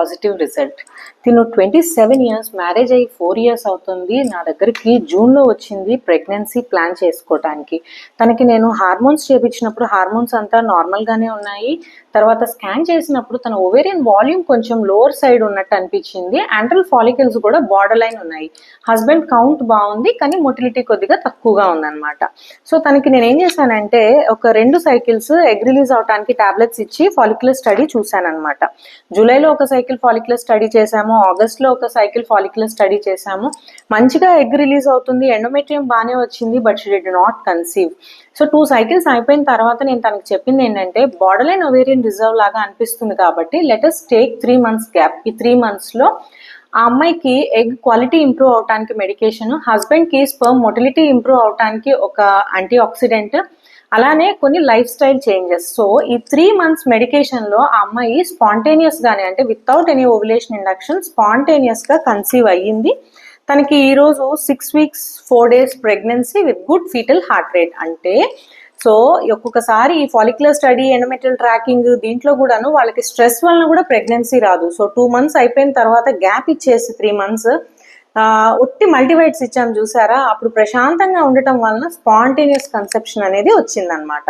Positive result తిను twenty seven years marriage అయ్యి four years అవుతుంది. నా దగ్గరికి జూన్లో వచ్చింది ప్రెగ్నెన్సీ ప్లాన్ చేసుకోవటానికి. తనకి నేను హార్మోన్స్ చేపించినప్పుడు హార్మోన్స్ అంతా నార్మల్గానే ఉన్నాయి. తర్వాత స్కాన్ చేసినప్పుడు తన ఓవేరియన్ వాల్యూమ్ కొంచెం లోవర్ సైడ్ ఉన్నట్టు అనిపించింది. యాంట్రల్ ఫాలికల్స్ కూడా బార్డర్ లైన్ ఉన్నాయి. హస్బెండ్ కౌంట్ బాగుంది కానీ మొటిలిటీ కొద్దిగా తక్కువగా ఉందన్నమాట. సో తనకి నేను ఏం చేశానంటే ఒక రెండు సైకిల్స్ ఎగ్ రిలీజ్ అవడానికి టాబ్లెట్స్ ఇచ్చి ఫాలిక్యులర్ స్టడీ చూశానన్నమాట. జూలైలో ఒక సైకిల్ ఫాలిక్యులర్ స్టడీ చేశాము. ఆగస్ట్లో ఒక సైకిల్ ఫాలిక్యులర్ స్టడీ చేశాము. మంచిగా ఎగ్ రిలీజ్ అవుతుంది. ఎండోమెట్రియం బాగానే వచ్చింది but she did not conceive so two cycles అయిపోయిన తర్వాత నేను తనకి చెప్పింది ఏంటంటే బార్డర్ లైన్ ఒవేరియన్ రిజర్వ్ లాగా అనిపిస్తుంది కాబట్టి latest take three months gap ఈ త్రీ మంత్స్లో ఆ అమ్మాయికి ఎగ్ క్వాలిటీ ఇంప్రూవ్ అవటానికి మెడికేషన్ హస్బెండ్కి స్పర్మ్ మొటిలిటీ ఇంప్రూవ్ అవటానికి ఒక యాంటీ ఆక్సిడెంట్ అలానే కొన్ని లైఫ్ స్టైల్ చేంజెస్. సో ఈ త్రీ మంత్స్ మెడికేషన్లో ఆ అమ్మాయి స్పాంటేనియస్ గానే అంటే వితౌట్ ఎనీ ఓవులేషన్ ఇండక్షన్ స్పాంటేనియస్గా కన్సీవ్ అయ్యింది. తనకి ఈ రోజు six weeks four days pregnancy with good fetal heart rate అంటే సో ఒక్కొక్కసారి ఈ ఫాలిక్యులర్ స్టడీ ఎండమెటల్ ట్రాకింగ్ దీంట్లో కూడాను వాళ్ళకి స్ట్రెస్ వలన కూడా ప్రెగ్నెన్సీ రాదు. సో టూ మంత్స్ అయిపోయిన తర్వాత గ్యాప్ ఇచ్చేసి త్రీ మంత్స్ ఒట్టి మల్టీవైట్స్ ఇచ్చాం చూసారా? అప్పుడు ప్రశాంతంగా ఉండటం వలన స్పాంటేనియస్ కన్సెప్షన్ అనేది వచ్చిందనమాట